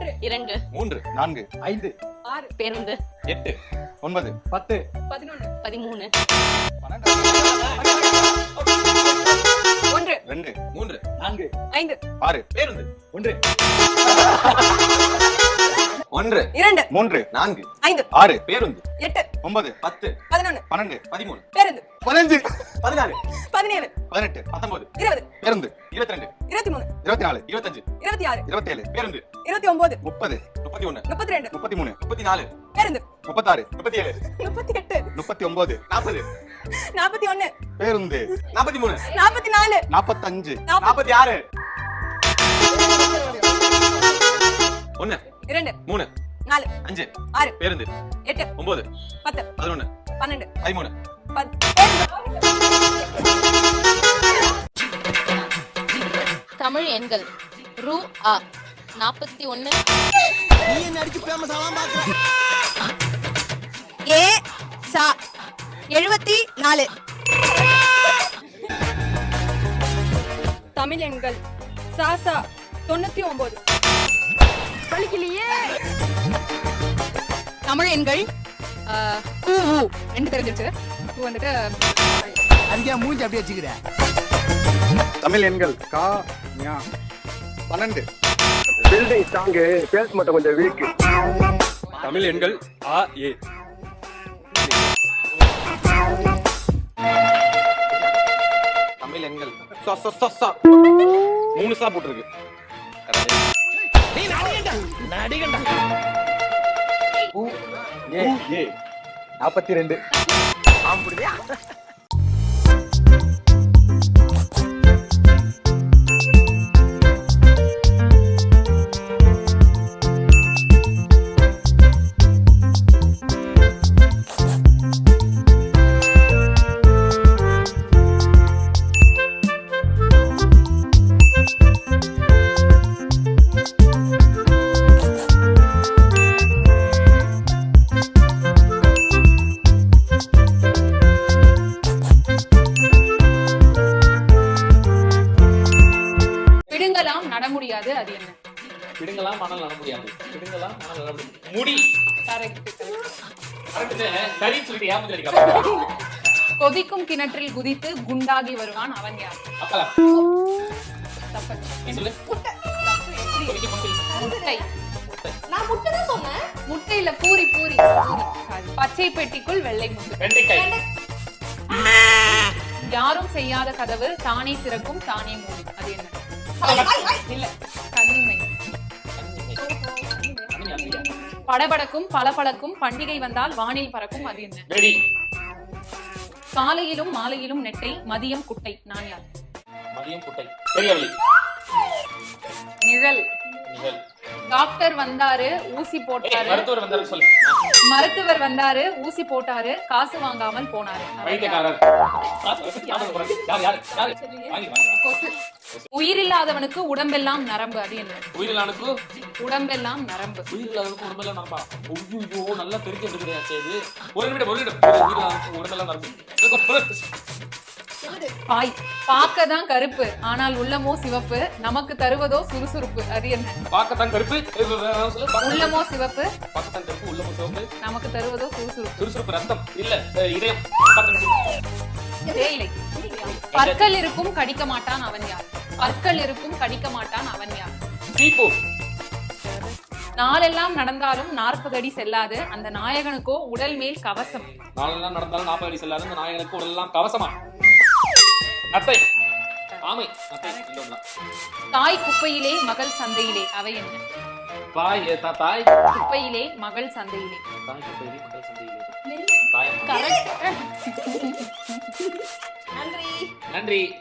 ஒன்று இரண்டு. மூன்று. நான்கு. ஐந்து. ஆறு. பேருந்து. எட்டு. ஒன்பது. பத்து. பதினொன்று. பதிமூணு. ஒன்று. ரெண்டு. மூன்று. நான்கு. ஐந்து. ஆறு. பேருந்து. ஒன்று. ஒன்று இரண்டு மூன்று நான்கு ஐந்து ஆறு பேருந்து எட்டு ஒன்பது பத்து பதினொன்று பன்னெண்டு பதிமூணு பேருந்து பதினஞ்சு பதினாறு பதினேழு பதினெட்டு பத்தொன்பது இருபது பேருந்து இருபத்தி ரெண்டு இருபத்தி மூணு இருபத்தி நாலு இருபத்தஞ்சு இருபத்தி ஆறு இருபத்தேழு பேருந்து இருபத்தி ஒன்பது முப்பது முப்பத்தி ஒண்ணு முப்பத்தி ரெண்டு முப்பத்தி மூணு முப்பத்தி நாலு பேருந்து முப்பத்தாறு முப்பத்தி ஏழு முப்பத்தி எட்டு முப்பத்தி ஒன்பது நாற்பது நாற்பத்தி ஒன்னு பேருந்து நாற்பத்தி மூணு நாற்பத்தி நாலு நாற்பத்தஞ்சு நாற்பத்தி ஆறு ஒண்ணு இரண்டு மூணு நாலு அஞ்சு ஆறு பேருந்து எட்டு ஒன்பது பத்து பதினொன்னு பன்னெண்டு பதிமூணு. தமிழ் எண்கள் ரூ ஆ நாற்பத்தி ஒன்று ஏ சா எழுபத்தி நாலு. தமிழ் எண்கள் சாசா தொண்ணூத்தி ஒன்பது தமிழ் எண்கள் ஆ, கூ ஊ ரெண்டு தெரிஞ்சிருச்சு கூ வந்துட்டு அதுக்கே மூஞ்சி அப்படியே வச்சுக்கிற? தமிழ் எண்கள் கா ஞா பன்னெண்டு. பில்டிங் ஸ்ட்ராங்கு சேல்ஸ் மட்டும் கொஞ்சம் வீக் தமிழ் எண்கள் ஆ ஏ. தமிழ் எண்கள். ச, ச, ச, ச. மூணு சா போட்டிருக்கு. ஏ நாற்பத்தி ரெண்டு. பிடுங்கலாம் அது என்ன? பிடுங்கலாம் மணல் நட முடியாது. பிடுங்கலாம் மணல் நட முடியாது. முடி. கரெக்ட் கரெக்ட் கறி சொல்லிட்டு கொதிக்கும் கிணற்றில் குதித்து குண்டாகி வருவான் அவன் யார்? அப்பலா சொல்லு. முட்டையில பூரி பூரி. பச்சை பெட்டிக்குள் வெள்ளை முட்டை. வெண்டைக்காய். யாரும் செய்யாத கதவு தானே திறக்கும் தானே மூடும் அது என்ன? இல்ல படபடக்கும் பளபளக்கும் பண்டிகை வந்தால் வானில் பறக்கும் அது என்ன? காலையிலும் மாலையிலும் நெட்டை மதியம் குட்டை. நான் யார்? மதியம் குட்டை. பெரியவழி டாக்டர் வந்தாரு ஊசி போட்டாரு. மருத்துவர் வந்தாரு சொல்லு. மருத்துவர் வந்தாரு ஊசி போட்டாரு காசு வாங்காமல் போனாரு. உயிரில்லாதவனுக்கு உடம்பெல்லாம் நரம்பு அது என்ன? உயிரிலானுக்கு உடம்பெல்லாம் நரம்பு. உயிரில்லாதவனுக்கு உடம்பெல்லாம் நடப்பா ஐயோ நல்லா எடுத்துக்கிறியா இது ஒரு நிமிடம் ஒரு நிமிடம். உயிரில்லாதவனுக்கு உடம்பெல்லாம் நடக்கும் பாய். பார்க்க தான் கருப்பு ஆனால் உள்ளமோ சிவப்பு. நமக்கு தருவதோ சுறுசுறுப்பு. அது என்ன? பார்க்கத்தான் கருப்பு. உள்ளமோ சிவப்பு. பார்க்கத்தான் கருப்பு உள்ள சிவப்பு. நமக்கு தருவதோ சுறுசுறுப்பு. சுறுசுறுப்பு ரத்தம். இல்ல இதயம். தேயிலை. பற்கள் இருக்கும் கடிக்க மாட்டான் அவன் யார்? பற்கள் இருக்கும் கடிக்க மாட்டான் அவன் யார்? சீப்பு. நாளெல்லாம் நடந்தாலும் நாற்பது அடி செல்லாது. அந்த நாயகனுக்கோ உடல் மேல் கவசம். நாளெல்லாம் நடந்தாலும் நாற்பது அடி செல்லாது. இந்த நாயகனுக்கு உடலெல்லாம் கவசமா? நத்தை ஆமை. நத்தை. தாய் குப்பையிலே மகள் சந்தையிலே. அவை என்ன? தாய் தாய். குப்பையிலே மகள் சந்தையிலே. தாய் குப்பையிலே மக்கள் சந்தையிலே. தாய். கரெக்ட் நன்றி.